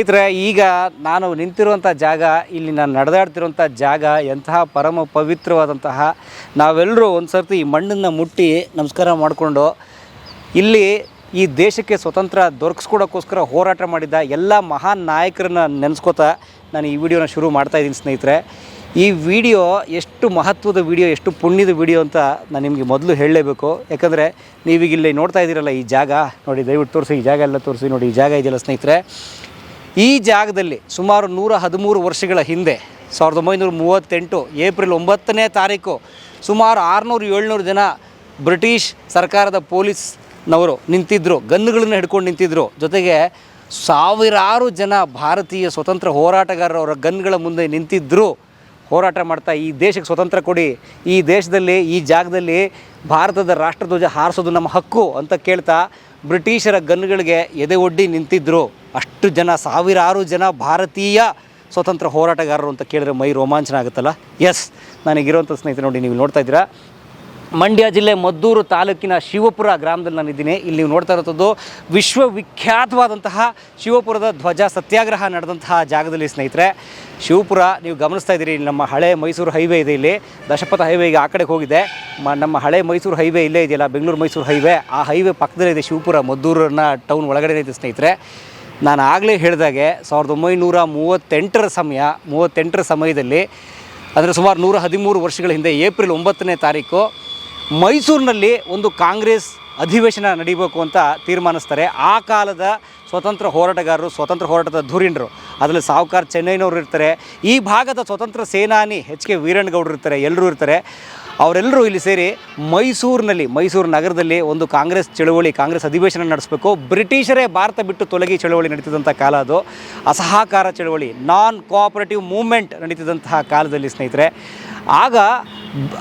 ಸ್ನೇಹಿತರೆ, ಈಗ ನಾನು ನಿಂತಿರುವಂಥ ಜಾಗ, ಇಲ್ಲಿ ನಾನು ನಡೆದಾಡ್ತಿರುವಂಥ ಜಾಗ, ಎಂತಹ ಪರಮ ಪವಿತ್ರವಾದಂತಹ ನಾವೆಲ್ಲರೂ ಒಂದು ಸರ್ತಿ ಈ ಮಣ್ಣನ್ನು ಮುಟ್ಟಿ ನಮಸ್ಕಾರ ಮಾಡಿಕೊಂಡು ಇಲ್ಲಿ ಈ ದೇಶಕ್ಕೆ ಸ್ವತಂತ್ರ ದೊರಕಿಸ್ಕೊಡೋಕ್ಕೋಸ್ಕರ ಹೋರಾಟ ಮಾಡಿದ್ದ ಎಲ್ಲ ಮಹಾನ್ ನಾಯಕರನ್ನ ನೆನೆಸ್ಕೋತಾ ನಾನು ಈ ವಿಡಿಯೋನ ಶುರು ಮಾಡ್ತಾ ಇದ್ದೀನಿ ಸ್ನೇಹಿತರೆ. ಈ ವಿಡಿಯೋ ಎಷ್ಟು ಮಹತ್ವದ ವಿಡಿಯೋ, ಎಷ್ಟು ಪುಣ್ಯದ ವಿಡಿಯೋ ಅಂತ ನಾನು ನಿಮಗೆ ಮೊದಲು ಹೇಳಲೇಬೇಕು. ಯಾಕಂದರೆ ನೀವೀಗ ಇಲ್ಲಿ ನೋಡ್ತಾ ಇದ್ದೀರಲ್ಲ ಈ ಜಾಗ, ನೋಡಿ ದಯವಿಟ್ಟು ತೋರಿಸಿ, ಈ ಜಾಗ ಎಲ್ಲ ತೋರಿಸಿ, ನೋಡಿ ಈ ಜಾಗ ಇದೆಯಲ್ಲ ಸ್ನೇಹಿತರೆ. ಈ ಜಾಗದಲ್ಲಿ ಸುಮಾರು ನೂರ ಹದಿಮೂರು ವರ್ಷಗಳ ಹಿಂದೆ, ಸಾವಿರದ ಒಂಬೈನೂರ ಮೂವತ್ತೆಂಟು ಏಪ್ರಿಲ್ ಒಂಬತ್ತನೇ ತಾರೀಕು, ಸುಮಾರು ಆರುನೂರು ಏಳ್ನೂರು ಜನ ಬ್ರಿಟಿಷ್ ಸರ್ಕಾರದ ಪೊಲೀಸ್ನವರು ನಿಂತಿದ್ದರು ಗನ್ನುಗಳನ್ನು ಹಿಡ್ಕೊಂಡು ನಿಂತಿದ್ದರು ಜೊತೆಗೆ ಸಾವಿರಾರು ಜನ ಭಾರತೀಯ ಸ್ವತಂತ್ರ ಹೋರಾಟಗಾರರವರ ಗನ್ಗಳ ಮುಂದೆ ನಿಂತಿದ್ದರು ಹೋರಾಟ ಮಾಡ್ತಾ ಈ ದೇಶಕ್ಕೆ ಸ್ವತಂತ್ರ ಕೊಡಿ. ಈ ದೇಶದಲ್ಲಿ, ಈ ಜಾಗದಲ್ಲಿ ಭಾರತದ ರಾಷ್ಟ್ರಧ್ವಜ ಹಾರಿಸೋದು ನಮ್ಮ ಹಕ್ಕು ಅಂತ ಕೇಳ್ತಾ ಬ್ರಿಟಿಷರ ಗನ್ಗಳಿಗೆ ಎದೆ ಒಡ್ಡಿ ನಿಂತಿದ್ದರು ಅಷ್ಟು ಜನ, ಸಾವಿರಾರು ಜನ ಭಾರತೀಯ ಸ್ವತಂತ್ರ ಹೋರಾಟಗಾರರು ಅಂತ ಕೇಳಿದ್ರೆ ಮೈ ರೋಮಾಂಚನ ಆಗುತ್ತಲ್ಲ? ಎಸ್ ನನಗಿರುವಂಥ ಸ್ನೇಹಿತರು ನೋಡಿ, ನೀವು ನೋಡ್ತಾ ಇದ್ದೀರಾ? ಮಂಡ್ಯ ಜಿಲ್ಲೆ ಮದ್ದೂರು ತಾಲೂಕಿನ ಶಿವಪುರ ಗ್ರಾಮದಲ್ಲಿ ನಾನಿದ್ದೀನಿ. ಇಲ್ಲಿ ನೀವು ನೋಡ್ತಾ ಇರೋಂಥದ್ದು ವಿಶ್ವವಿಖ್ಯಾತವಾದಂತಹ ಶಿವಪುರದ ಧ್ವಜ ಸತ್ಯಾಗ್ರಹ ನಡೆದಂತಹ ಜಾಗದಲ್ಲಿ ಸ್ನೇಹಿತರೆ. ಶಿವಪುರ ನೀವು ಗಮನಿಸ್ತಾ ಇದ್ದೀರಿ ಇಲ್ಲಿ ನಮ್ಮ ಹಳೆ ಮೈಸೂರು ಹೈವೇ ಇದೆ ಇಲ್ಲಿ. ದಶಪಥ ಹೈವೇಗೆ ಆ ಕಡೆಗೆ ಹೋಗಿದೆ. ನಮ್ಮ ಹಳೆ ಮೈಸೂರು ಹೈವೇ ಇಲ್ಲೇ ಇದೆಯಲ್ಲ, ಬೆಂಗಳೂರು ಮೈಸೂರು ಹೈವೇ. ಆ ಹೈವೇ ಪಕ್ಕದಲ್ಲೇ ಇದೆ ಶಿವಪುರ, ಮದ್ದೂರನ್ನ ಟೌನ್ ಒಳಗಡೆ ಇದೆ ಸ್ನೇಹಿತರೆ. ನಾನು ಆಗಲೇ ಹೇಳಿದಾಗೆ ಸಾವಿರದ ಒಂಬೈನೂರ ಮೂವತ್ತೆಂಟರ ಸಮಯ, ಮೂವತ್ತೆಂಟರ ಸಮಯದಲ್ಲಿ, ಅಂದರೆ ಸುಮಾರು ನೂರ ಹದಿಮೂರು ವರ್ಷಗಳ ಹಿಂದೆ ಏಪ್ರಿಲ್ ಒಂಬತ್ತನೇ ತಾರೀಕು ಮೈಸೂರಿನಲ್ಲಿ ಒಂದು ಕಾಂಗ್ರೆಸ್ ಅಧಿವೇಶನ ನಡೀಬೇಕು ಅಂತ ತೀರ್ಮಾನಿಸ್ತಾರೆ. ಆ ಕಾಲದ ಸ್ವತಂತ್ರ ಹೋರಾಟಗಾರರು, ಸ್ವತಂತ್ರ ಹೋರಾಟದ ಧುರೀಣರು, ಅದರಲ್ಲಿ ಸಾವುಕಾರ ಚೆನ್ನೈನವರು ಇರ್ತಾರೆ. ಈ ಭಾಗದ ಸ್ವತಂತ್ರ ಸೇನಾನಿ ಎಚ್ ಕೆ ವೀರಣ್ಣಗೌಡರು ಇರ್ತಾರೆ ಎಲ್ಲರೂ ಇರ್ತಾರೆ. ಅವರೆಲ್ಲರೂ ಇಲ್ಲಿ ಸೇರಿ ಮೈಸೂರಿನಲ್ಲಿ, ಮೈಸೂರು ನಗರದಲ್ಲಿ ಒಂದು ಕಾಂಗ್ರೆಸ್ ಚಳುವಳಿ, ಕಾಂಗ್ರೆಸ್ ಅಧಿವೇಶನ ನಡೆಸಬೇಕು. ಬ್ರಿಟಿಷರೇ ಭಾರತ ಬಿಟ್ಟು ತೊಲಗಿ ಚಳುವಳಿ ನಡೀತಿದ್ದಂಥ ಕಾಲ ಅದು. ಅಸಹಕಾರ ಚಳುವಳಿ ನಾನ್ ಕೋಆಪರೇಟಿವ್ ಮೂವ್ಮೆಂಟ್ ನಡೀತಿದ್ದಂತಹ ಕಾಲದಲ್ಲಿ ಸ್ನೇಹಿತರೆ. ಆಗ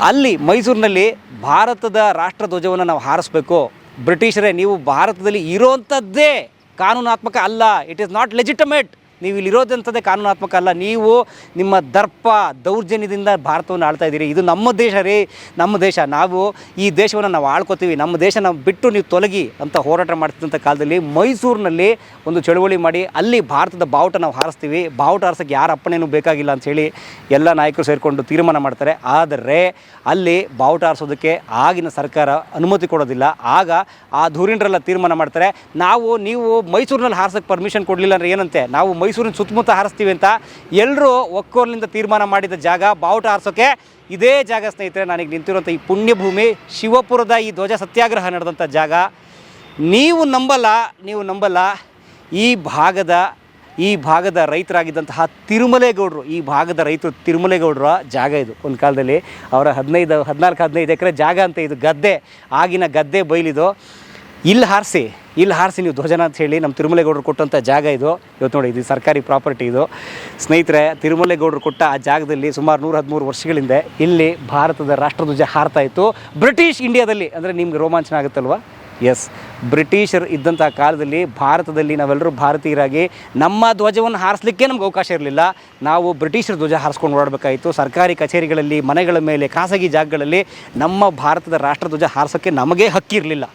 ಅಲ್ಲಿ ಮೈಸೂರಿನಲ್ಲಿ ಭಾರತದ ರಾಷ್ಟ್ರಧ್ವಜವನ್ನು ನಾವು ಹಾರಿಸ್ಬೇಕು. ಬ್ರಿಟಿಷರೇ, ನೀವು ಭಾರತದಲ್ಲಿ ಇರೋಂಥದ್ದೇ ಕಾನೂನಾತ್ಮಕ ಅಲ್ಲ. ಇಟ್ ಈಸ್ ನಾಟ್ ಲೆಜಿಟಮೇಟ್ ನೀವು ಇಲ್ಲಿ ಇರೋದಂಥದ್ದೇ ಕಾನೂನಾತ್ಮಕ ಅಲ್ಲ. ನೀವು ನಿಮ್ಮ ದರ್ಪ, ದೌರ್ಜನ್ಯದಿಂದ ಭಾರತವನ್ನು ಆಳ್ತಾ ಇದ್ದೀರಿ. ಇದು ನಮ್ಮ ದೇಶ ರೀ. ನಮ್ಮ ದೇಶ. ನಾವು ಈ ದೇಶವನ್ನು ನಾವು ಆಳ್ಕೊತೀವಿ. ನಮ್ಮ ದೇಶ ನಾವು ಬಿಟ್ಟು ನೀವು ತೊಲಗಿ ಅಂತ ಹೋರಾಟ ಮಾಡ್ತಿದ್ದಂಥ ಕಾಲದಲ್ಲಿ ಮೈಸೂರಿನಲ್ಲಿ ಒಂದು ಚಳುವಳಿ ಮಾಡಿ ಅಲ್ಲಿ ಭಾರತದ ಬಾವುಟ ನಾವು ಹಾರಿಸ್ತೀವಿ. ಬಾವುಟ ಹಾರಿಸೋಕ್ಕೆ ಯಾರ ಅಪ್ಪಣೆನೂ ಬೇಕಾಗಿಲ್ಲ ಅಂಥೇಳಿ ಎಲ್ಲ ನಾಯಕರು ಸೇರಿಕೊಂಡು ತೀರ್ಮಾನ ಮಾಡ್ತಾರೆ. ಆದರೆ ಅಲ್ಲಿ ಬಾವುಟ ಹಾರಿಸೋದಕ್ಕೆ ಆಗಿನ ಸರ್ಕಾರ ಅನುಮತಿ ಕೊಡೋದಿಲ್ಲ. ಆಗ ಆ ಧೂರೀಣರೆಲ್ಲ ತೀರ್ಮಾನ ಮಾಡ್ತಾರೆ. ನಾವು, ನೀವು ಮೈಸೂರಿನಲ್ಲಿ ಹಾರಿಸೋಕ್ಕೆ ಪರ್ಮಿಷನ್ ಕೊಡಲಿಲ್ಲ ಅಂದರೆ ಏನಂತೆ? ನಾವು ಮೈಸೂರಿನ ಸುತ್ತಮುತ್ತ ಹಾರಿಸ್ತೀವಿ ಅಂತ ಎಲ್ಲರೂ ಒಕ್ಕೋರ್ಲಿಂದ ತೀರ್ಮಾನ ಮಾಡಿದ ಜಾಗ ಬಾವುಟ ಹಾರಿಸೋಕ್ಕೆ ಇದೇ ಜಾಗ ಸ್ನೇಹಿತರೆ, ನನಗೆ ನಿಂತಿರುವಂಥ ಈ ಪುಣ್ಯಭೂಮಿ ಶಿವಪುರದ ಈ ಧ್ವಜ ಸತ್ಯಾಗ್ರಹ ನಡೆದಂಥ ಜಾಗ. ನೀವು ನಂಬಲ್ಲ ನೀವು ನಂಬಲ್ಲ, ಈ ಭಾಗದ ಈ ಭಾಗದ ರೈತರಾಗಿದ್ದಂತಹ ತಿರುಮಲೇಗೌಡರು, ಈ ಭಾಗದ ರೈತರು ತಿರುಮಲೇಗೌಡರ ಜಾಗ ಇದು. ಒಂದು ಕಾಲದಲ್ಲಿ ಅವರ ಹದಿನೈದು, ಹದಿನಾಲ್ಕು, ಹದಿನೈದು ಎಕರೆ ಜಾಗ ಅಂತ ಇದು ಗದ್ದೆ, ಆಗಿನ ಗದ್ದೆ ಬೈಲಿದು. ಇಲ್ಲಿ ಹಾರಿಸಿ. ಇಲ್ಲಿ ಹಾರಿಸಿ ನೀವು ಧ್ವಜನ ಅಂತ ಹೇಳಿ ನಮ್ಮ ತಿರುಮಲೆಗೌಡರು ಕೊಟ್ಟಂಥ ಜಾಗ ಇದು. ಇವತ್ತು ನೋಡಿ, ಇದು ಸರ್ಕಾರಿ ಪ್ರಾಪರ್ಟಿ ಇದು. ಸ್ನೇಹಿತರೆ, ತಿರುಮಲೇಗೌಡರು ಕೊಟ್ಟ ಆ ಜಾಗದಲ್ಲಿ ಸುಮಾರು ನೂರ ಹದಿಮೂರು ವರ್ಷಗಳಿಂದ ಇಲ್ಲಿ ಭಾರತದ ರಾಷ್ಟ್ರಧ್ವಜ ಹಾರ್ತಾ ಇತ್ತು. ಬ್ರಿಟಿಷ್ ಇಂಡಿಯಾದಲ್ಲಿ, ಅಂದರೆ ನಿಮ್ಗೆ ರೋಮಾಂಚನ ಆಗುತ್ತಲ್ವ? ಎಸ್ ಬ್ರಿಟಿಷರು ಇದ್ದಂಥ ಕಾಲದಲ್ಲಿ ಭಾರತದಲ್ಲಿ ನಾವೆಲ್ಲರೂ ಭಾರತೀಯರಾಗಿ ನಮ್ಮ ಧ್ವಜವನ್ನು ಹಾರಿಸ್ಲಿಕ್ಕೆ ನಮ್ಗೆ ಅವಕಾಶ ಇರಲಿಲ್ಲ. ನಾವು ಬ್ರಿಟಿಷರ ಧ್ವಜ ಹಾರಿಸ್ಕೊಂಡು ಓಡಾಡಬೇಕಾಯಿತು. ಸರ್ಕಾರಿ ಕಚೇರಿಗಳಲ್ಲಿ ಮನೆಗಳ ಮೇಲೆ ಖಾಸಗಿ ಜಾಗಗಳಲ್ಲಿ ನಮ್ಮ ಭಾರತದ ರಾಷ್ಟ್ರಧ್ವಜ ಹಾರಿಸೋಕ್ಕೆ ನಮಗೆ ಹಕ್ಕಿರಲಿಲ್ಲ.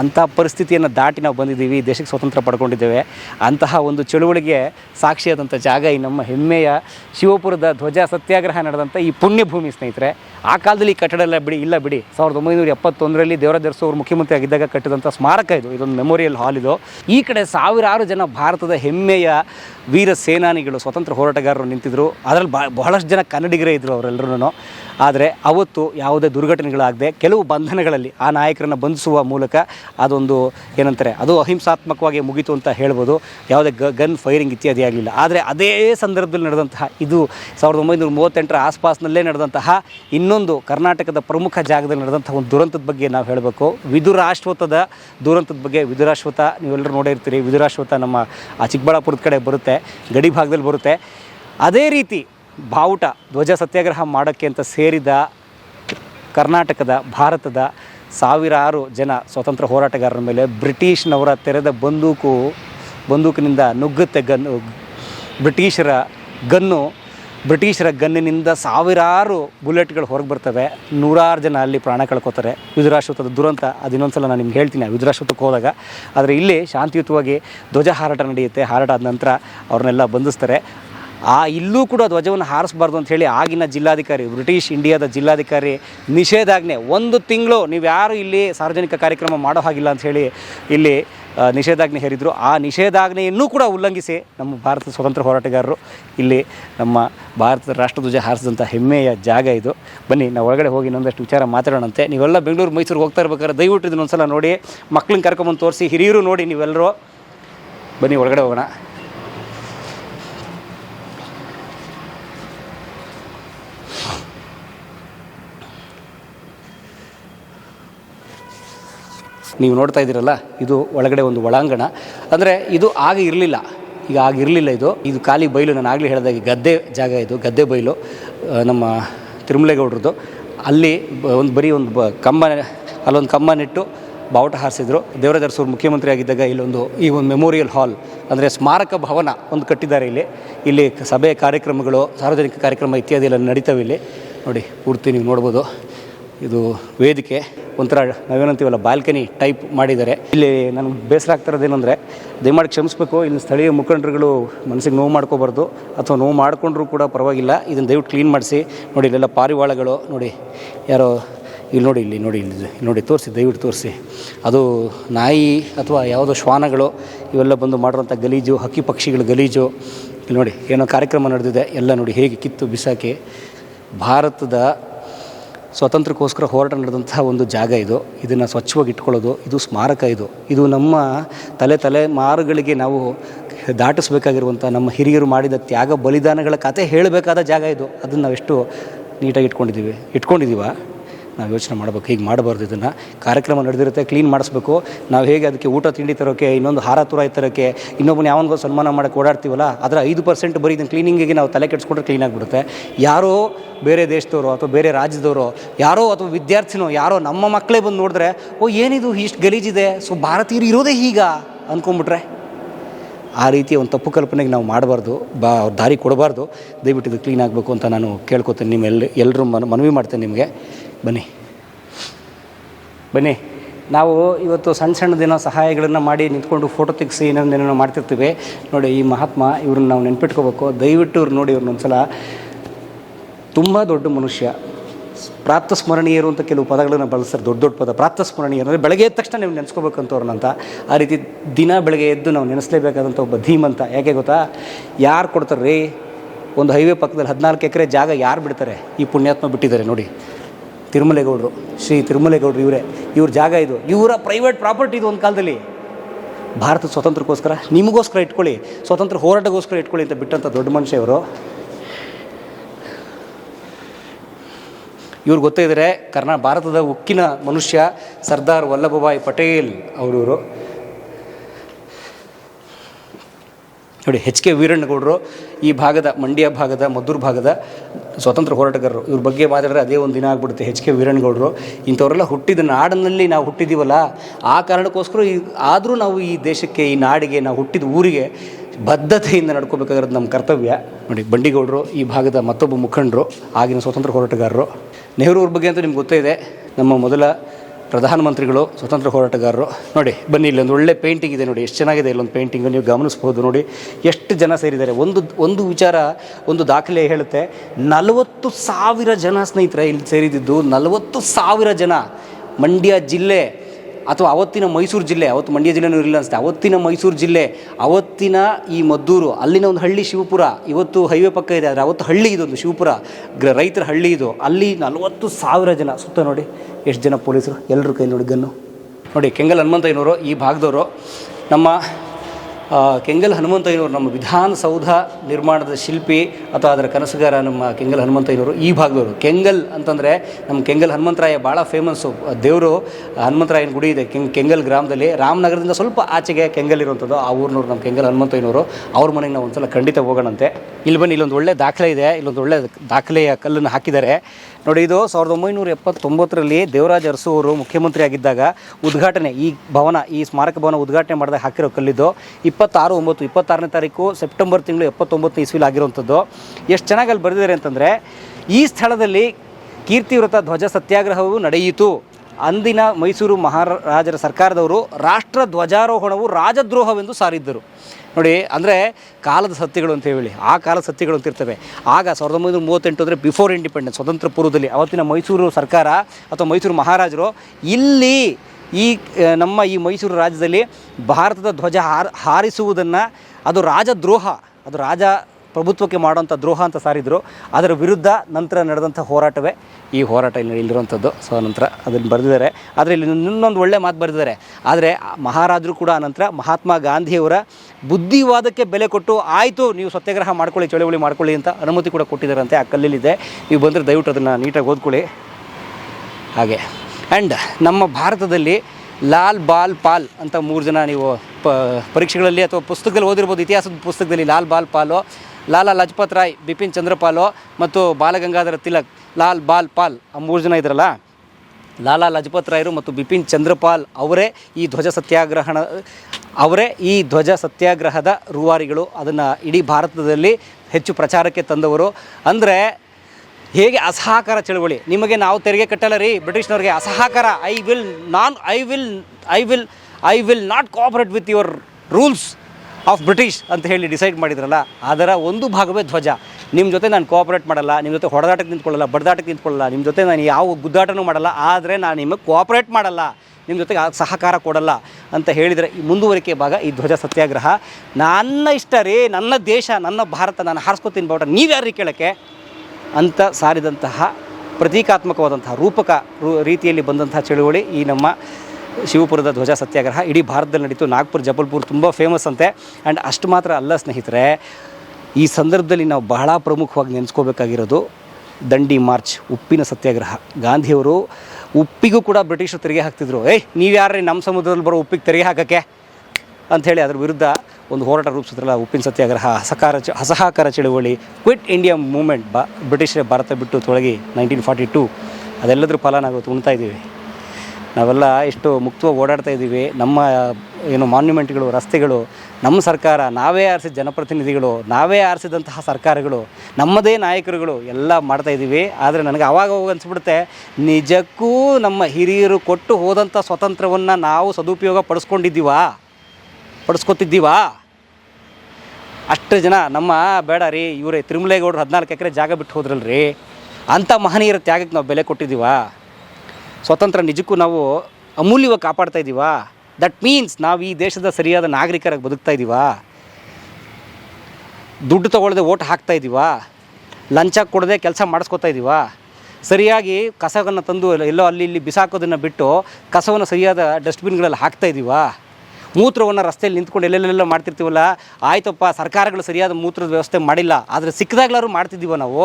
ಅಂಥ ಪರಿಸ್ಥಿತಿಯನ್ನು ದಾಟಿ ನಾವು ಬಂದಿದ್ದೀವಿ, ದೇಶಕ್ಕೆ ಸ್ವತಂತ್ರ ಪಡ್ಕೊಂಡಿದ್ದೇವೆ. ಅಂತಹ ಒಂದು ಚಳುವಳಿಗೆ ಸಾಕ್ಷಿಯಾದಂಥ ಜಾಗ ಈ ನಮ್ಮ ಹೆಮ್ಮೆಯ ಶಿವಪುರದ ಧ್ವಜ ಸತ್ಯಾಗ್ರಹ ನಡೆದಂಥ ಈ ಪುಣ್ಯಭೂಮಿ ಸ್ನೇಹಿತರೆ, ಆ ಕಾಲದಲ್ಲಿ ಈ ಕಟ್ಟಡ ಎಲ್ಲ ಬಿಡಿ, ಇಲ್ಲ ಬಿಡಿ. ಸಾವಿರದ ಒಂಬೈನೂರ ಎಪ್ಪತ್ತೊಂದರಲ್ಲಿ ದೇವರಾಜ ಅರಸು ಅವರು ಮುಖ್ಯಮಂತ್ರಿ ಆಗಿದ್ದಾಗ ಕಟ್ಟಿದಂಥ ಸ್ಮಾರಕ ಇದು, ಇದೊಂದು ಮೆಮೋರಿಯಲ್ ಹಾಲ್ ಇದು. ಈ ಕಡೆ ಸಾವಿರಾರು ಜನ ಭಾರತದ ಹೆಮ್ಮೆಯ ವೀರ ಸೇನಾನಿಗಳು ಸ್ವತಂತ್ರ ಹೋರಾಟಗಾರರು ನಿಂತಿದ್ದರು ಅದರಲ್ಲಿ ಬಹಳಷ್ಟು ಜನ ಕನ್ನಡಿಗರೇ ಇದ್ದರು ಅವರೆಲ್ಲರೂ ಆದರೆ ಅವತ್ತು ಯಾವುದೇ ದುರ್ಘಟನೆಗಳಾಗದೆ ಕೆಲವು ಬಂಧನಗಳಲ್ಲಿ ಆ ನಾಯಕರನ್ನು ಬಂಧಿಸುವ ಮೂಲಕ ಅದೊಂದು ಏನಂತಾರೆ, ಅದು ಅಹಿಂಸಾತ್ಮಕವಾಗಿ ಮುಗಿತು ಅಂತ ಹೇಳ್ಬೋದು. ಯಾವುದೇ ಗ, ಗನ್ ಫೈರಿಂಗ್ ಇತ್ಯಾದಿ ಆಗಲಿಲ್ಲ. ಆದರೆ ಅದೇ ಸಂದರ್ಭದಲ್ಲಿ ನಡೆದಂತಹ, ಇದು ಸಾವಿರದ ಒಂಬೈನೂರ ಮೂವತ್ತೆಂಟರ ಆಸ್ಪಾಸ್ನಲ್ಲೇ ನಡೆದಂತಹ ಇನ್ನೊಂದು ಕರ್ನಾಟಕದ ಪ್ರಮುಖ ಜಾಗದಲ್ಲಿ ನಡೆದಂತಹ ಒಂದು ದುರಂತದ ಬಗ್ಗೆ ನಾವು ಹೇಳಬೇಕು. ವಿದುರಾಶ್ವತದ ದುರಂತದ ಬಗ್ಗೆ, ವಿದುರಾಶ್ವತ್ಥ, ನೀವೆಲ್ಲರೂ ನೋಡಿರ್ತೀರಿ ವಿದುರಾಶ್ವತ್ಥ ನಮ್ಮ ಆ ಚಿಕ್ಕಬಳ್ಳಾಪುರದ ಕಡೆ ಬರುತ್ತೆ, ಗಡಿ ಭಾಗದಲ್ಲಿ ಬರುತ್ತೆ. ಅದೇ ರೀತಿ ಬಾವುಟ ಧ್ವಜ ಸತ್ಯಾಗ್ರಹ ಮಾಡೋಕ್ಕೆ ಅಂತ ಸೇರಿದ ಕರ್ನಾಟಕದ, ಭಾರತದ ಸಾವಿರಾರು ಜನ ಸ್ವತಂತ್ರ ಹೋರಾಟಗಾರರ ಮೇಲೆ ಬ್ರಿಟಿಷ್ನವರ ತೆರೆದ ಬಂದೂಕು, ಬಂದೂಕಿನಿಂದ ನುಗ್ಗುತ್ತೆ ಗನ್ನು, ಬ್ರಿಟಿಷರ ಗನ್ನು, ಬ್ರಿಟಿಷರ ಗನ್ನಿನಿಂದ ಸಾವಿರಾರು ಬುಲೆಟ್ಗಳು ಹೊರಗೆ ಬರ್ತವೆ. ನೂರಾರು ಜನ ಅಲ್ಲಿ ಪ್ರಾಣ ಕಳ್ಕೊತಾರೆ. ವಿದುರಾಶ್ವತ್ಥದ ದುರಂತ, ಅದು ಇನ್ನೊಂದ್ಸಲ ನಾನು ನಿಮ್ಗೆ ಹೇಳ್ತೀನಿ, ಆ ವಿದುರಾಶ್ವತ್ಥಕ್ಕೆ ಹೋದಾಗ. ಆದರೆ ಇಲ್ಲಿ ಶಾಂತಿಯುತವಾಗಿ ಧ್ವಜ ಹಾರಾಟ ನಡೆಯುತ್ತೆ. ಹಾರಾಟ ಆದ ನಂತರ ಅವ್ರನ್ನೆಲ್ಲ ಬಂಧಿಸ್ತಾರೆ. ಆ ಇಲ್ಲೂ ಕೂಡ ಧ್ವಜವನ್ನು ಹಾರಿಸಬಾರ್ದು ಅಂತ ಹೇಳಿ ಆಗಿನ ಜಿಲ್ಲಾಧಿಕಾರಿ, ಬ್ರಿಟಿಷ್ ಇಂಡಿಯಾದ ಜಿಲ್ಲಾಧಿಕಾರಿ ನಿಷೇಧಾಜ್ಞೆ. ಒಂದು ತಿಂಗಳು ನೀವು ಯಾರು ಇಲ್ಲಿ ಸಾರ್ವಜನಿಕ ಕಾರ್ಯಕ್ರಮ ಮಾಡೋ ಹಾಗಿಲ್ಲ ಅಂತ ಹೇಳಿ ಇಲ್ಲಿ ನಿಷೇಧಾಜ್ಞೆ ಹೇರಿದ್ರು. ಆ ನಿಷೇಧಾಜ್ಞೆಯನ್ನು ಕೂಡ ಉಲ್ಲಂಘಿಸಿ ನಮ್ಮ ಭಾರತ ಸ್ವತಂತ್ರ ಹೋರಾಟಗಾರರು ಇಲ್ಲಿ ನಮ್ಮ ಭಾರತದ ರಾಷ್ಟ್ರಧ್ವಜ ಹಾರಿಸಿದಂಥ ಹೆಮ್ಮೆಯ ಜಾಗ ಇದು. ಬನ್ನಿ, ನಾವು ಒಳಗಡೆ ಹೋಗಿ ಇನ್ನೊಂದಷ್ಟು ವಿಚಾರ ಮಾತಾಡೋಣಂತೆ. ನೀವೆಲ್ಲ ಬೆಂಗಳೂರು ಮೈಸೂರು ಹೋಗ್ತಾ ಇರ್ಬೇಕಾದ್ರೆ ದಯವಿಟ್ಟು ಇದನ್ನೊಂದ್ಸಲ ನೋಡಿ ಮಕ್ಳನ್ನ ಕರ್ಕೊಂಬಂದು ತೋರಿಸಿ, ಹಿರಿಯರು ನೋಡಿ ನೀವೆಲ್ಲರೂ. ಬನ್ನಿ, ಒಳಗಡೆ ಹೋಗೋಣ. ನೀವು ನೋಡ್ತಾ ಇದ್ದೀರಲ್ಲ, ಇದು ಒಳಗಡೆ ಒಂದು ಒಳಾಂಗಣ. ಅಂದರೆ ಇದು ಆಗ ಇರಲಿಲ್ಲ. ಈಗ ಆಗಿರಲಿಲ್ಲ ಇದು. ಇದು ಖಾಲಿ ಬಯಲು ನಾನು ಆಗಲೇ ಹೇಳಿದಾಗೆ ಗದ್ದೆ ಜಾಗ ಇದು, ಗದ್ದೆ ಬಯಲು ನಮ್ಮ ತಿರುಮಲೇಗೌಡ್ರದ್ದು. ಅಲ್ಲಿ ಒಂದು ಬರೀ ಒಂದು ಬ, ಕಂಬ, ಅಲ್ಲೊಂದು ಕಂಬ ನೆಟ್ಟು ಬಾವುಟ ಹಾರಿಸಿದ್ರು. ದೇವರಾಜ ಅರಸೂರು ಮುಖ್ಯಮಂತ್ರಿ ಆಗಿದ್ದಾಗ ಇಲ್ಲೊಂದು ಈ ಒಂದು ಮೆಮೋರಿಯಲ್ ಹಾಲ್ ಅಂದರೆ ಸ್ಮಾರಕ ಭವನ ಒಂದು ಕಟ್ಟಿದ್ದಾರೆ ಇಲ್ಲಿ. ಇಲ್ಲಿ ಸಭೆ ಕಾರ್ಯಕ್ರಮಗಳು, ಸಾರ್ವಜನಿಕ ಕಾರ್ಯಕ್ರಮ ಇತ್ಯಾದಿ ಎಲ್ಲ ನಡೀತವೆ ಇಲ್ಲಿ. ನೋಡಿ, ಪೂರ್ತಿ ನೀವು ನೋಡ್ಬೋದು. ಇದು ವೇದಿಕೆ. ಒಂಥರ ನಾವೇನಂತೀವಲ್ಲ ಬಾಲ್ಕನಿ ಟೈಪ್ ಮಾಡಿದ್ದಾರೆ. ಇಲ್ಲಿ ನನಗೆ ಬೇಸರ ಆಗ್ತಾ ಇರೋದೇನೆಂದರೆ ದಯಮಾಡಿ ಕ್ಷಮಿಸ್ಬೇಕು. ಇಲ್ಲಿ ಸ್ಥಳೀಯ ಮುಖಂಡರುಗಳು ಮನಸ್ಸಿಗೆ ನೋವು ಮಾಡ್ಕೋಬಾರ್ದು. ಅಥವಾ ನೋವು ಮಾಡಿಕೊಂಡ್ರೂ ಕೂಡ ಪರವಾಗಿಲ್ಲ. ಇದನ್ನು ದಯವಿಟ್ಟು ಕ್ಲೀನ್ ಮಾಡಿಸಿ. ನೋಡಿ, ಇಲ್ಲೆಲ್ಲ ಪಾರಿವಾಳಗಳು. ನೋಡಿ, ಯಾರೋ, ಇಲ್ಲಿ ನೋಡಿ ಇಲ್ಲಿ ನೋಡಿ, ಇಲ್ಲಿ ಇಲ್ಲಿ ನೋಡಿ, ತೋರಿಸಿ, ದಯವಿಟ್ಟು ತೋರಿಸಿ. ಅದು ನಾಯಿ ಅಥವಾ ಯಾವುದೋ ಶ್ವಾನಗಳು, ಇವೆಲ್ಲ ಬಂದು ಮಾಡಿರೋಂಥ ಗಲೀಜು, ಹಕ್ಕಿ ಪಕ್ಷಿಗಳು ಗಲೀಜು. ಇಲ್ಲಿ ನೋಡಿ, ಏನೋ ಕಾರ್ಯಕ್ರಮ ನಡೆದಿದೆ. ಎಲ್ಲ ನೋಡಿ, ಹೇಗೆ ಕಿತ್ತು ಬಿಸಾಕಿ. ಭಾರತದ ಸ್ವಾತಂತ್ರ್ಯಕ್ಕೋಸ್ಕರ ಹೋರಾಟ ನಡೆದಂಥ ಒಂದು ಜಾಗ ಇದು. ಇದನ್ನು ಸ್ವಚ್ಛವಾಗಿ ಇಟ್ಕೊಳ್ಳೋದು, ಇದು ಸ್ಮಾರಕ ಇದು. ಇದು ನಮ್ಮ ತಲೆ ಮಾರುಗಳಿಗೆ ನಾವು ದಾಟಿಸ್ಬೇಕಾಗಿರುವಂಥ ನಮ್ಮ ಹಿರಿಯರು ಮಾಡಿದ ತ್ಯಾಗ ಬಲಿದಾನಗಳ ಕತೆ ಹೇಳಬೇಕಾದ ಜಾಗ ಇದು. ಅದನ್ನು ನಾವೆಷ್ಟು ನೀಟಾಗಿ ಇಟ್ಕೊಂಡಿದ್ದೀವಿ, ಇಟ್ಕೊಂಡಿದ್ದೀವ? ನಾವು ಯೋಚನೆ ಮಾಡಬೇಕು. ಹೀಗೆ ಮಾಡಬಾರ್ದು ಇದನ್ನು. ಕಾರ್ಯಕ್ರಮ ನಡೆದಿರುತ್ತೆ ಕ್ಲೀನ್ ಮಾಡಿಸ್ಬೇಕು. ನಾವು ಹೇಗೆ ಅದಕ್ಕೆ ಊಟ ತಿಂಡಿ ತರೋಕ್ಕೆ ಇನ್ನೊಂದು ಹಾರ ತುರ ತರೋಕ್ಕೆ ಇನ್ನೊಬ್ಬನ ಯಾವನಿಗೋ ಸನ್ಮಾನ ಮಾಡೋಕ್ಕೆ ಓಡಾಡ್ತೀವಲ್ಲ, ಅದರ ಐದು ಪರ್ಸೆಂಟ್ ಬರೀ ಇದನ್ನು ಕ್ಲೀನಿಂಗಿಗೆ ನಾವು ತಲೆ ಕೆಡಿಸ್ಕೊಂಡ್ರೆ ಕ್ಲೀನ್ ಆಗಿಬಿಡುತ್ತೆ. ಯಾರೋ ಬೇರೆ ದೇಶದವರು ಅಥವಾ ಬೇರೆ ರಾಜ್ಯದವರು, ಯಾರೋ ಅಥವಾ ವಿದ್ಯಾರ್ಥಿನೋ, ಯಾರೋ ನಮ್ಮ ಮಕ್ಕಳೇ ಬಂದು ನೋಡಿದ್ರೆ, ಓ, ಏನಿದು ಇಷ್ಟು ಗಲೀಜಿದೆ ಸೊ, ಭಾರತೀಯರು ಇರೋದೇ ಹೀಗ ಅಂದ್ಕೊಂಬಿಟ್ರೆ ಆ ರೀತಿಯ ಒಂದು ತಪ್ಪು ಕಲ್ಪನೆಗೆ ನಾವು ಮಾಡಬಾರ್ದು. ಬಾ, ಅವ್ರ ದಾರಿ ಕೊಡಬಾರ್ದು. ದಯವಿಟ್ಟು ಇದು ಕ್ಲೀನ್ ಆಗಬೇಕು ಅಂತ ನಾನು ಕೇಳ್ಕೊತೇನೆ. ನಿಮ್ಮ ಎಲ್ಲ ಎಲ್ಲರೂ ಮನ, ಮನವಿ ಮಾಡ್ತೇನೆ ನಿಮಗೆ. ಬನ್ನಿ. ಬನ್ನಿ. ನಾವು ಇವತ್ತು ಸಣ್ಣ ಸಣ್ಣದೇನೋ ಸಹಾಯಗಳನ್ನು ಮಾಡಿ ನಿಂತ್ಕೊಂಡು ಫೋಟೋ ತೆಗೆಸಿ ಏನೇನೇನೋ ಮಾಡ್ತಿರ್ತೀವಿ. ನೋಡಿ, ಈ ಮಹಾತ್ಮ ಇವ್ರನ್ನ ನಾವು ನೆನ್ಪಿಟ್ಕೋಬೇಕು. ದಯವಿಟ್ಟು ಇವ್ರು ನೋಡಿ ಇವ್ರನ್ನೊಂದು ಸಲ ತುಂಬ ದೊಡ್ಡ ಮನುಷ್ಯ. ಪ್ರಾಪ್ತ ಸ್ಮರಣೀಯರು ಅಂತ ಕೆಲವು ಪದಗಳನ್ನು ಬಳಸ್ತಾರೆ. ದೊಡ್ಡ ದೊಡ್ಡ ಪದ. ಪ್ರಾಪ್ತ ಸ್ಮರಣೀಯರು. ಅಂದರೆ ಬೆಳಗ್ಗೆ ಎದ್ದ ತಕ್ಷಣ ನೀವು ನೆನೆಸ್ಕೋಬೇಕಂತ ಅವ್ರನ್ನಂತ ಆ ರೀತಿ ದಿನ ಬೆಳಗ್ಗೆ ಎದ್ದು ನಾವು ನೆನೆಸಲೇಬೇಕಾದಂಥ ಒಬ್ಬ ಧೀಮಂತ. ಯಾಕೆ ಗೊತ್ತಾ? ಯಾರು ಕೊಡ್ತಾರೆ ರೀ? ಒಂದು ಹೈವೇ ಪಕ್ಕದಲ್ಲಿ ಹದಿನಾಲ್ಕು ಎಕರೆ ಜಾಗ ಯಾರು ಬಿಡ್ತಾರೆ? ಈ ಪುಣ್ಯಾತ್ಮ ಬಿಟ್ಟಿದ್ದಾರೆ ನೋಡಿ. ತಿರುಮಲೇಗೌಡರು, ಶ್ರೀ ತಿರುಮಲೇಗೌಡರು ಇವರೇ. ಇವ್ರ ಜಾಗ ಇದು. ಇವರ ಪ್ರೈವೇಟ್ ಪ್ರಾಪರ್ಟಿ ಇದು ಒಂದು ಕಾಲದಲ್ಲಿ. ಭಾರತ ಸ್ವತಂತ್ರಕ್ಕೋಸ್ಕರ ನಿಮಗೋಸ್ಕರ ಇಟ್ಕೊಳ್ಳಿ. ಸ್ವಾತಂತ್ರ್ಯ ಹೋರಾಟಗೋಸ್ಕರ ಇಟ್ಕೊಳ್ಳಿ ಅಂತ ಬಿಟ್ಟಂಥ ದೊಡ್ಡ ಮನುಷ್ಯ ಇವರು. ಇವ್ರು ಗೊತ್ತೇ ಕರ್ನಾ ಭಾರತದ ಉಕ್ಕಿನ ಮನುಷ್ಯ ಸರ್ದಾರ್ ವಲ್ಲಭಭಾಯ್ ಪಟೇಲ್ ಅವರಿವರು ನೋಡಿ ಎಚ್ ಕೆ ವೀರಣ್ಣಗೌಡರು ಈ ಭಾಗದ, ಮಂಡ್ಯ ಭಾಗದ, ಮದ್ದೂರು ಭಾಗದ ಸ್ವತಂತ್ರ ಹೋರಾಟಗಾರರು. ಇವ್ರ ಬಗ್ಗೆ ಮಾತಾಡಿದ್ರೆ ಅದೇ ಒಂದು ದಿನ ಆಗ್ಬಿಡುತ್ತೆ. ಎಚ್ ಕೆ ವೀರಣ್ಣಗೌಡರು ಇಂಥವರೆಲ್ಲ ಹುಟ್ಟಿದ ನಾಡಿನಲ್ಲಿ ನಾವು ಹುಟ್ಟಿದ್ದೀವಲ್ಲ ಆ ಕಾರಣಕ್ಕೋಸ್ಕರ ಈ, ಆದರೂ ನಾವು ಈ ದೇಶಕ್ಕೆ, ಈ ನಾಡಿಗೆ, ನಾವು ಹುಟ್ಟಿದ ಊರಿಗೆ ಬದ್ಧತೆಯಿಂದ ನಡ್ಕೋಬೇಕಾಗಿರೋದು ನಮ್ಮ ಕರ್ತವ್ಯ. ನೋಡಿ, ಬಂಡಿಗೌಡರು, ಈ ಭಾಗದ ಮತ್ತೊಬ್ಬ ಮುಖಂಡರು, ಆಗಿನ ಸ್ವತಂತ್ರ ಹೋರಾಟಗಾರರು. ನೆಹರು ಅವ್ರ ಬಗ್ಗೆ ಅಂತೂ ನಿಮ್ಗೆ ಗೊತ್ತೇ ಇದೆ. ನಮ್ಮ ಮೊದಲ ಪ್ರಧಾನಮಂತ್ರಿಗಳು, ಸ್ವತಂತ್ರ ಹೋರಾಟಗಾರರು, ನೋಡಿ, ಬನ್ನಿ ಇಲ್ಲೊಂದು ಒಳ್ಳೆ ಪೇಂಟಿಂಗ್ ಇದೆ ನೋಡಿ, ಎಷ್ಟು ಚೆನ್ನಾಗಿದೆ ಇಲ್ಲೊಂದು ಪೇಂಟಿಂಗ್ ನೀವು ಗಮನಿಸ್ಬೋದು ನೋಡಿ. ಎಷ್ಟು ಜನ ಸೇರಿದ್ದಾರೆ? ಒಂದು ಒಂದು ವಿಚಾರ, ಒಂದು ದಾಖಲೆ ಹೇಳುತ್ತೆ. ನಲವತ್ತು ಸಾವಿರ ಜನ ಸ್ನೇಹಿತರೆ ಇಲ್ಲಿ ಸೇರಿದ್ದು. ನಲವತ್ತು ಸಾವಿರ ಜನ ಮಂಡ್ಯ ಜಿಲ್ಲೆ ಅಥವಾ ಅವತ್ತಿನ ಮೈಸೂರು ಜಿಲ್ಲೆ, ಅವತ್ತು ಮಂಡ್ಯ ಜಿಲ್ಲೆನೂ ಇರಲಿಲ್ಲ ಅನಿಸುತ್ತೆ. ಅವತ್ತಿನ ಮೈಸೂರು ಜಿಲ್ಲೆ, ಅವತ್ತಿನ ಈ ಮದ್ದೂರು, ಅಲ್ಲಿನ ಒಂದು ಹಳ್ಳಿ ಶಿವಪುರ, ಇವತ್ತು ಹೈವೇ ಪಕ್ಕ ಇದೆ, ಆದರೆ ಅವತ್ತು ಹಳ್ಳಿ ಇದೊಂದು ಶಿವಪುರ, ಗ್ರ ರೈತರ ಹಳ್ಳಿ ಇದು. ಅಲ್ಲಿ ನಲವತ್ತು ಸಾವಿರ ಜನ, ಸುತ್ತ ನೋಡಿ, ಎಷ್ಟು ಜನ ಪೊಲೀಸರು? ಎಲ್ಲರ ಕೈ ನೋಡಿ ಗನ್ನು. ನೋಡಿ, ಕೆಂಗಲ್ ಹನುಮಂತಯ್ಯನವರು, ಈ ಭಾಗದವರು, ನಮ್ಮ ಕೆಂಗಲ್ ಹನುಮಂತಯ್ಯನವರು ನಮ್ಮ ವಿಧಾನಸೌಧ ನಿರ್ಮಾಣದ ಶಿಲ್ಪಿ ಅಥವಾ ಅದರ ಕನಸುಗಾರ ನಮ್ಮ ಕೆಂಗಲ್ ಹನುಮಂತಯ್ಯನವರು ಈ ಭಾಗದವರು. ಕೆಂಗಲ್ ಅಂತಂದರೆ ನಮ್ಮ ಕೆಂಗಲ್ ಹನುಮಂತರಾಯ ಭಾಳ ಫೇಮಸ್ಸು ದೇವರು. ಹನುಮಂತರಾಯನ ಗುಡಿ ಇದೆ ಕೆಂಗ್ ಕೆಂಗಲ್ ಗ್ರಾಮದಲ್ಲಿ. ರಾಮನಗರದಿಂದ ಸ್ವಲ್ಪ ಆಚೆಗೆ ಕೆಂಗಲ್ ಇರುವಂಥದ್ದು ಆ ಊರಿನವ್ರು ನಮ್ಮ ಕೆಂಗಲ್ ಹನುಮಂತಯ್ಯನವರು. ಅವ್ರ ಮನೆಗೆ ನಾವು ಒಂದ್ಸಲ ಖಂಡಿತ ಹೋಗೋಣಂತೆ. ಇಲ್ಲಿ ಬನ್ನಿ, ಇಲ್ಲೊಂದು ಒಳ್ಳೆ ದಾಖಲೆ ಇದೆ. ಇಲ್ಲೊಂದು ಒಳ್ಳೆ ದಾಖಲೆಯ ಕಲ್ಲನ್ನು ಹಾಕಿದ್ದಾರೆ. ನೋಡಿ, ಇದು ಸಾವಿರದ ಒಂಬೈನೂರ ಎಪ್ಪತ್ತೊಂಬತ್ತರಲ್ಲಿ ದೇವರಾಜ ಅರಸು ಅವರು ಮುಖ್ಯಮಂತ್ರಿ ಆಗಿದ್ದಾಗ ಉದ್ಘಾಟನೆ, ಈ ಭವನ, ಈ ಸ್ಮಾರಕ ಭವನ ಉದ್ಘಾಟನೆ ಮಾಡಿದಾಗ ಹಾಕಿರೋ ಕಲ್ಲಿದ್ದು ಇಪ್ಪತ್ತಾರು ಒಂಬತ್ತು, ಇಪ್ಪತ್ತಾರನೇ ತಾರೀಕು ಸೆಪ್ಟೆಂಬರ್ ತಿಂಗಳು ಎಪ್ಪತ್ತೊಂಬತ್ತನೇ ಇಸ್ವಿಲಿ ಆಗಿರುವಂಥದ್ದು. ಎಷ್ಟು ಚೆನ್ನಾಗಿ ಅಲ್ಲಿ ಬರೆದಿದ್ದಾರೆ ಅಂತಂದರೆ, ಈ ಸ್ಥಳದಲ್ಲಿ ಕೀರ್ತಿವೃತ ಧ್ವಜ ಸತ್ಯಾಗ್ರಹವು ನಡೆಯಿತು. ಅಂದಿನ ಮೈಸೂರು ಮಹಾರಾಜರ ಸರ್ಕಾರದವರು ರಾಷ್ಟ್ರ ಧ್ವಜಾರೋಹಣವು ರಾಜದ್ರೋಹವೆಂದು ಸಾರಿದ್ದರು. ನೋಡಿ, ಅಂದರೆ ಕಾಲದ ಸತ್ಯಗಳು ಅಂತ ಹೇಳಿ, ಆ ಕಾಲದ ಸತ್ಯಗಳು ಅಂತ ಇರ್ತವೆ. ಆಗ ಸಾವಿರದ ಒಂಬೈನೂರ ಮೂವತ್ತೆಂಟು ಅಂದರೆ ಬಿಫೋರ್ ಇಂಡಿಪೆಂಡೆನ್ಸ್ ಸ್ವತಂತ್ರ ಪೂರ್ವದಲ್ಲಿ, ಅವತ್ತಿನ ಮೈಸೂರು ಸರ್ಕಾರ ಅಥವಾ ಮೈಸೂರು ಮಹಾರಾಜರು, ಇಲ್ಲಿ ಈ ನಮ್ಮ ಈ ಮೈಸೂರು ರಾಜ್ಯದಲ್ಲಿ ಭಾರತದ ಧ್ವಜ ಹಾರ್, ಹಾರಿಸುವುದನ್ನು, ಅದು ರಾಜದ್ರೋಹ, ಅದು ರಾಜ ಪ್ರಭುತ್ವಕ್ಕೆ ಮಾಡುವಂಥ ದ್ರೋಹ ಅಂತ ಸಾರಿದ್ರು. ಅದರ ವಿರುದ್ಧ ನಂತರ ನಡೆದಂಥ ಹೋರಾಟವೇ ಈ ಹೋರಾಟ ಇಲ್ಲಿ ಇಲ್ಲಿರುವಂಥದ್ದು. ಸೊ ನಂತರ ಅದನ್ನು ಬರೆದಿದ್ದಾರೆ. ಆದರೆ ಇಲ್ಲಿ ಇನ್ನೊಂದು ಒಳ್ಳೆ ಮಾತು ಬರೆದಿದ್ದಾರೆ. ಆದರೆ ಮಹಾರಾಜರು ಕೂಡ ನಂತರ ಮಹಾತ್ಮ ಗಾಂಧಿಯವರ ಬುದ್ಧಿವಾದಕ್ಕೆ ಬೆಲೆ ಕೊಟ್ಟು ಆಯಿತು, ನೀವು ಸತ್ಯಾಗ್ರಹ ಮಾಡ್ಕೊಳ್ಳಿ, ಚಳವಳಿ ಮಾಡ್ಕೊಳ್ಳಿ ಅಂತ ಅನುಮತಿ ಕೂಡ ಕೊಟ್ಟಿದ್ದಾರಂತೆ. ಆ ಕಲ್ಲಲ್ಲಿದೆ. ನೀವು ಬಂದರೆ ದಯವಿಟ್ಟು ಅದನ್ನು ನೀಟಾಗಿ ಓದ್ಕೊಳ್ಳಿ. ಹಾಗೆ. ಆ್ಯಂಡ್ ನಮ್ಮ ಭಾರತದಲ್ಲಿ ಲಾಲ್ ಬಾಲ್ ಪಾಲ್ ಅಂತ ಮೂರು ಜನ ನೀವು ಪ ಪರೀಕ್ಷೆಗಳಲ್ಲಿ ಅಥವಾ ಪುಸ್ತಕದಲ್ಲಿ ಓದಿರ್ಬೋದು. ಇತಿಹಾಸದ ಪುಸ್ತಕದಲ್ಲಿ ಲಾಲ್ ಬಾಲ್ ಪಾಲು. ಲಾಲಾ ಲಜಪತ್ ರಾಯ್, ಬಿಪಿನ್ ಚಂದ್ರಪಾಲು ಮತ್ತು ಬಾಲಗಂಗಾಧರ ತಿಲಕ್, ಲಾಲ್ ಬಾಲ್ ಪಾಲ್ ಆ ಮೂರು ಜನ ಇದ್ರಲ್ಲ? ಲಾಲಾ ಲಜಪತ್ ರಾಯರು ಮತ್ತು ಬಿಪಿನ್ ಚಂದ್ರಪಾಲ್ ಅವರೇ ಈ ಧ್ವಜ ಸತ್ಯಾಗ್ರಹಣ, ಅವರೇ ಈ ಧ್ವಜ ಸತ್ಯಾಗ್ರಹದ ರೂವಾರಿಗಳು. ಅದನ್ನು ಇಡೀ ಭಾರತದಲ್ಲಿ ಹೆಚ್ಚು ಪ್ರಚಾರಕ್ಕೆ ತಂದವರು. ಅಂದರೆ ಹೇಗೆ ಅಸಹಕಾರ ಚಳವಳಿ? ನಿಮಗೆ ನಾವು ತೆರಿಗೆ ಕಟ್ಟಲ್ಲ ರೀ, ಬ್ರಿಟಿಷ್ನವ್ರಿಗೆ ಅಸಹಕಾರ. I will non I will I will I will not cooperate with your rules of British ಅಂತ ಹೇಳಿ ಡಿಸೈಡ್ ಮಾಡಿದ್ರಲ್ಲ, ಅದರ ಒಂದು ಭಾಗವೇ ಧ್ವಜ. ನಿಮ್ಮ ಜೊತೆ ನಾನು ಕೋಆಪರೇಟ್ ಮಾಡಲ್ಲ ನಿಮ್ಮ ಜೊತೆ ಹೊಡೆದಾಟಕ್ಕೆ ನಿಂತ್ಕೊಳ್ಳಲ್ಲ, ಬಡದಾಟಕ್ಕೆ ನಿಂತ್ಕೊಳ್ಳಲ್ಲ ನಿಮ್ಮ ಜೊತೆ ನಾನು ಯಾವ ಗುದ್ದಾಟನೂ ಮಾಡಲ್ಲ, ಆದರೆ ನಾನು ನಿಮಗೆ ಕೋಆಪರೇಟ್ ಮಾಡಲ್ಲ ನಿಮ್ಮ ಜೊತೆಗೆ ಸಹಕಾರ ಕೊಡಲ್ಲ ಅಂತ ಹೇಳಿದರೆ ಈ ಮುಂದುವರಿಕೆ ಭಾಗ ಈ ಧ್ವಜ ಸತ್ಯಾಗ್ರಹ. ನನ್ನ ಇಷ್ಟ ರೀ, ನನ್ನ ದೇಶ, ನನ್ನ ಭಾರತ ನಾನು ಹಾರಿಸ್ಕೊತೀನಿ ಬೋಟ ನೀವು ಕೇಳೋಕ್ಕೆ? ಅಂತ ಸಾರಿದಂತಹ ಪ್ರತೀಕಾತ್ಮಕವಾದಂತಹ ರೂಪಕ ರೀತಿಯಲ್ಲಿ ಬಂದಂತಹ ಚಳುವಳಿ ಈ ನಮ್ಮ ಶಿವಪುರದ ಧ್ವಜ ಸತ್ಯಾಗ್ರಹ. ಇಡೀ ಭಾರತದಲ್ಲಿ ನಡೀತು. ನಾಗ್ಪುರ್, ಜಬಲ್ಪುರ್ ತುಂಬ ಫೇಮಸ್ ಅಂತೆ. ಆ್ಯಂಡ್ ಅಷ್ಟು ಮಾತ್ರ ಅಲ್ಲ ಸ್ನೇಹಿತರೆ, ಈ ಸಂದರ್ಭದಲ್ಲಿ ನಾವು ಬಹಳ ಪ್ರಮುಖವಾಗಿ ನೆನೆಸ್ಕೋಬೇಕಾಗಿರೋದು ದಂಡಿ ಮಾರ್ಚ್, ಉಪ್ಪಿನ ಸತ್ಯಾಗ್ರಹ. ಗಾಂಧಿಯವರು ಉಪ್ಪಿಗೂ ಕೂಡ ಬ್ರಿಟಿಷರು ತೆರಿಗೆ ಹಾಕ್ತಿದ್ರು. ಏಯ್, ನೀವು ಯಾರೇ ನಮ್ಮ ಸಮುದ್ರದಲ್ಲಿ ಬರೋ ಉಪ್ಪಿಗೆ ತೆರಿಗೆ ಹಾಕೋಕ್ಕೆ? ಅಂಥೇಳಿ ಅದ್ರ ವಿರುದ್ಧ ಒಂದು ಹೋರಾಟ ರೂಪಿಸಿದ್ರಲ್ಲ ಉಪ್ಪಿನ ಸತ್ಯಾಗ್ರಹ. ಅಸಹಕಾರ ಚ, ಅಸಹಕಾರ ಚಳುವಳಿ, ಕ್ವಿಟ್ ಇಂಡಿಯಾ ಮೂಮೆಂಟ್ ಬ, ಬ್ರಿಟಿಷರೇ ಭಾರತ ಬಿಟ್ಟು ತೊಳಗಿ ನೈನ್ಟೀನ್ ಫಾರ್ಟಿ ಟು ಅದೆಲ್ಲದರೂ ಫಲ ನಾವು ಉಣ್ತಾ ಇದ್ದೀವಿ. ನಾವೆಲ್ಲ ಇಷ್ಟು ಮುಕ್ತವಾಗಿ ಓಡಾಡ್ತಾ ಇದ್ದೀವಿ. ನಮ್ಮ, ಏನು ಮಾನ್ಯುಮೆಂಟ್ಗಳು ರಸ್ತೆಗಳು, ನಮ್ಮ ಸರ್ಕಾರ, ನಾವೇ ಆರಿಸಿದ ಜನಪ್ರತಿನಿಧಿಗಳು, ನಾವೇ ಆರಿಸಿದಂತಹ ಸರ್ಕಾರಗಳು, ನಮ್ಮದೇ ನಾಯಕರುಗಳು ಎಲ್ಲ ಮಾಡ್ತಾ ಇದ್ದೀವಿ. ಆದರೆ ನನಗೆ ಅವಾಗ ಹೋಗಿ ಅನಿಸ್ಬಿಡುತ್ತೆ, ನಿಜಕ್ಕೂ ನಮ್ಮ ಹಿರಿಯರು ಕೊಟ್ಟು ಹೋದಂಥ ಸ್ವತಂತ್ರವನ್ನು ನಾವು ಸದುಪಯೋಗ ಪಡಿಸ್ಕೊಂಡಿದ್ದೀವಾ? ಪಡಿಸ್ಕೊತಿದ್ದೀವಾ? ಅಷ್ಟು ಜನ ನಮ್ಮ, ಬೇಡ ರೀ, ಇವರೇ, ತಿರುಮಲೇಗೌಡರು ಹದಿನಾಲ್ಕು ಎಕರೆ ಜಾಗ ಬಿಟ್ಟು ಹೋದ್ರಲ್ರಿ. ಅಂಥ ಮಹನೀಯರ ತ್ಯಾಗಕ್ಕೆ ನಾವು ಬೆಲೆ ಕೊಟ್ಟಿದ್ದೀವಾ? ಸ್ವತಂತ್ರ ನಿಜಕ್ಕೂ ನಾವು ಅಮೂಲ್ಯವಾಗಿ ಕಾಪಾಡ್ತಾ ಇದ್ದೀವಾ ದಟ್ ಮೀನ್ಸ್ ನಾವು ಈ ದೇಶದ ಸರಿಯಾದ ನಾಗರಿಕರಾಗಿ ಬದುಕ್ತಾ ಇದ್ದೀವಾ ದುಡ್ಡು ತೊಗೊಳ್ಳದೆ ಓಟ್ ಹಾಕ್ತಾ ಇದ್ದೀವಾ ಲಂಚ ಕೊಡದೆ ಕೆಲಸ ಮಾಡಿಸ್ಕೊತಾ ಇದ್ದೀವಾ ಸರಿಯಾಗಿ ಕಸವನ್ನು ತಂದು ಎಲ್ಲೋ ಅಲ್ಲಿ ಇಲ್ಲಿ ಬಿಸಾಕೋದನ್ನು ಬಿಟ್ಟು ಕಸವನ್ನು ಸರಿಯಾದ ಡಸ್ಟ್ಬಿನ್ಗಳಲ್ಲಿ ಹಾಕ್ತಾ ಇದ್ದೀವಾ ಮೂತ್ರವನ್ನು ರಸ್ತೆಯಲ್ಲಿ ನಿಂತ್ಕೊಂಡು ಎಲ್ಲೆಲ್ಲೆಲ್ಲ ಮಾಡ್ತಿರ್ತೀವಲ್ಲ? ಆಯ್ತಪ್ಪ, ಸರ್ಕಾರಗಳು ಸರಿಯಾದ ಮೂತ್ರದ ವ್ಯವಸ್ಥೆ ಮಾಡಿಲ್ಲ. ಆದರೆ ಸಿಕ್ಕದಾಗ್ಲಾರು ಮಾಡ್ತಿದ್ದೀವ ನಾವು?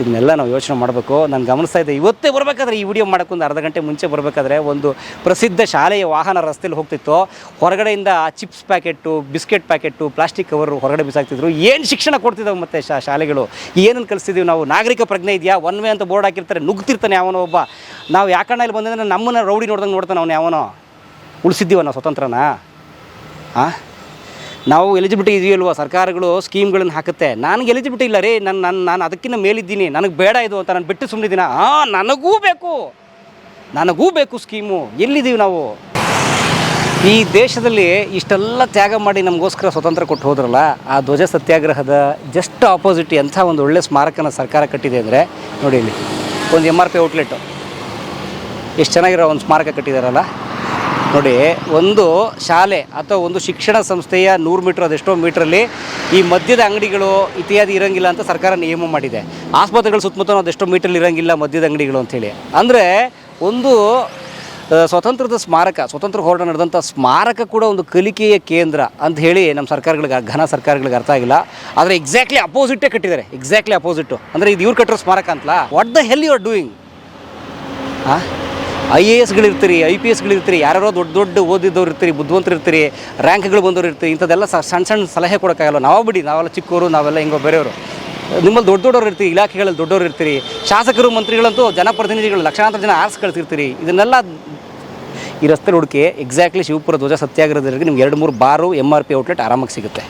ಇದನ್ನೆಲ್ಲ ನಾವು ಯೋಚನೆ ಮಾಡಬೇಕು. ನಾನು ಗಮನಿಸ್ತಾ ಇದ್ದೆ, ಇವತ್ತೇ ಬರಬೇಕಾದ್ರೆ ಈ ವಿಡಿಯೋ ಮಾಡೋಕ್ಕೊಂದು ಅರ್ಧ ಗಂಟೆ ಮುಂಚೆ ಬರಬೇಕಾದ್ರೆ ಒಂದು ಪ್ರಸಿದ್ಧ ಶಾಲೆಯ ವಾಹನ ರಸ್ತೆಯಲ್ಲಿ ಹೋಗ್ತಿತ್ತು. ಹೊರಗಡೆಯಿಂದ chips packet biscuit packet plastic cover ಹೊರಗಡೆ ಬಿಸಾಕ್ತಿದ್ರು. ಏನು ಶಿಕ್ಷಣ ಕೊಡ್ತಿದ್ದಾವೆ ಮತ್ತು ಶಾಲೆಗಳು? ಏನನ್ನು ಕಲಿಸ್ತಿದ್ದೀವಿ ನಾವು? ನಾಗರಿಕ ಪ್ರಜ್ಞೆ ಇದೆಯಾ? ಒನ್ ವೇ ಅಂತ ಬೋರ್ಡ್ ಹಾಕಿರ್ತಾರೆ ನುಗ್ತಿರ್ತಾನೆ ಯಾವನೋ ಒಬ್ಬ. ನಾವು ಯಾಕಣ್ಣ ಇಲ್ಲಿ ಬಂದಂದ್ರೆ ನಮ್ಮನ್ನು ರೌಡಿ ನೋಡ್ದಂಗೆ ನೋಡ್ತಾನೆ ಅವನು ಯಾವನೋ. ಉಳಿಸಿದ್ದೀವ ನಾವು ಸ್ವತಂತ್ರನ? ಹಾಂ ನಾವು ಎಲಿಜಿಬಿಲಿಟಿ ಇದೆಯಲ್ವ? ಸರ್ಕಾರಗಳು ಸ್ಕೀಮ್ಗಳನ್ನು ಹಾಕುತ್ತೆ. ನನಗೆ ಎಲಿಜಿಬಿಲಿಟಿ ಇಲ್ಲ ರೀ ನನ್ನ ನಾನು ನಾನು ಅದಕ್ಕಿಂತ ಮೇಲಿದ್ದೀನಿ. ನನಗೆ ಬೇಡ ಇದು ಅಂತ ನಾನು ಬಿಟ್ಟು ಸುಮ್ಮನಿದ್ದೀನ ಹಾಂ ನನಗೂ ಬೇಕು. ನನಗೂ ಬೇಕು ಸ್ಕೀಮು ಎಲ್ಲಿದ್ದೀವಿ ನಾವು? ಈ ದೇಶದಲ್ಲಿ ಇಷ್ಟೆಲ್ಲ ತ್ಯಾಗ ಮಾಡಿ ನಮಗೋಸ್ಕರ ಸ್ವತಂತ್ರ ಕೊಟ್ಟು ಹೋದ್ರಲ್ಲ, ಆ ಧ್ವಜ ಸತ್ಯಾಗ್ರಹದ ಜಸ್ಟ್ ಆಪೋಸಿಟ್ ಎಂಥ ಒಂದು ಒಳ್ಳೆ ಸ್ಮಾರಕನ ಸರ್ಕಾರ ಕಟ್ಟಿದೆ ಅಂದರೆ ನೋಡಿ ಇಲ್ಲಿ. ಒಂದು ಎಂ ಆರ್ ಪಿ ಔಟ್ಲೆಟ್ಟು ಎಷ್ಟು ಚೆನ್ನಾಗಿರೋ ಒಂದು ಸ್ಮಾರಕ ಕಟ್ಟಿದಾರಲ್ಲ. ನೋಡಿ, ಒಂದು ಶಾಲೆ ಅಥವಾ ಒಂದು ಶಿಕ್ಷಣ ಸಂಸ್ಥೆಯ ನೂರು ಮೀಟ್ರ್ ಅದೆಷ್ಟೋ ಮೀಟ್ರಲ್ಲಿ ಈ ಮದ್ಯದ ಅಂಗಡಿಗಳು ಇತ್ಯಾದಿ ಇರೋಂಗಿಲ್ಲ ಅಂತ ಸರ್ಕಾರ ನಿಯಮ ಮಾಡಿದೆ. ಆಸ್ಪತ್ರೆಗಳ ಸುತ್ತಮುತ್ತ ಅದೆಷ್ಟೋ ಮೀಟ್ರಲ್ಲಿ ಇರಂಗಿಲ್ಲ ಮದ್ಯದ ಅಂಗಡಿಗಳು ಅಂಥೇಳಿ. ಅಂದರೆ ಒಂದು ಸ್ವತಂತ್ರದ ಸ್ಮಾರಕ, ಸ್ವತಂತ್ರ ಹೋರಾಟ ನಡೆದಂಥ ಸ್ಮಾರಕ ಕೂಡ ಒಂದು ಕಲಿಕೆಯ ಕೇಂದ್ರ ಅಂತ ಹೇಳಿ ನಮ್ಮ ಸರ್ಕಾರಗಳಿಗೆ, ಘನ ಸರ್ಕಾರಗಳಿಗೆ ಅರ್ಥ ಆಗಿಲ್ಲ. ಆದರೆ ಎಕ್ಸಾಕ್ಟ್ಲಿ ಅಪೋಸಿಟೇ ಕಟ್ಟಿದ್ದಾರೆ. ಎಕ್ಸಾಕ್ಟ್ಲಿ ಅಪೋಸಿಟ್ಟು ಅಂದರೆ ಇದು ಇವ್ರು ಕಟ್ಟಿರೋ ಸ್ಮಾರಕ ಅಂತಲ್ಲ what the hell you are doing ಹಾಂ ಐ ಎ ಎಸ್ಗಳಿರ್ತೀರಿ, ಐ ಪಿ ಎಸ್ಗಳಿರ್ತೀರಿ, ಯಾರ್ಯಾರೋ ದೊಡ್ಡ ದೊಡ್ಡ ಓದಿದ್ದವ್ರು ಇರ್ತೀರಿ ಬುದ್ಧಿವಂತರು ಇರ್ತೀರಿ ರ್ಯಾಂಕ್ಗಳು ಬಂದವರು ಇರ್ತೀರಿ ಇಂಥದ್ದೆಲ್ಲ ಸಣ್ಣ ಸಣ್ಣ ಸಲಹೆ ಕೊಡೋಕ್ಕಾಗಲ್ಲ. ನಾವು ಬಿಡಿ, ನಾವೆಲ್ಲ ಚಿಕ್ಕವರು ನಾವೆಲ್ಲ ಹಿಂಗೋ ಬೇರೆಯವರು. ನಿಮ್ಮಲ್ಲಿ ದೊಡ್ಡ ದೊಡ್ಡವ್ರು ಇರ್ತೀರಿ ಇಲಾಖೆಗಳಲ್ಲಿ ದೊಡ್ಡವರು ಇರ್ತೀರಿ ಶಾಸಕರು, ಮಂತ್ರಿಗಳಂತೂ ಜನಪ್ರತಿನಿಧಿಗಳು, ಲಕ್ಷಾಂತರ ಜನ ಆರ್ಸ್ ಕಳ್ತಿರ್ತೀರಿ ಇದನ್ನೆಲ್ಲ ಈ ರಸ್ತೆ ಹುಡುಕಿ ಎಕ್ಸಾಕ್ಟ್ಲಿ ಶಿವಪುರ ಧ್ವಜ ಸತ್ಯಾಗ್ರಹದಲ್ಲಿ ನಿಮ್ಗೆ ಎರಡು ಮೂರು ಬಾರು ಎಂ ಆರ್ ಪಿ ಔಟ್ಲೆಟ್ ಆರಾಮಾಗಿ ಸಿಗುತ್ತೆ.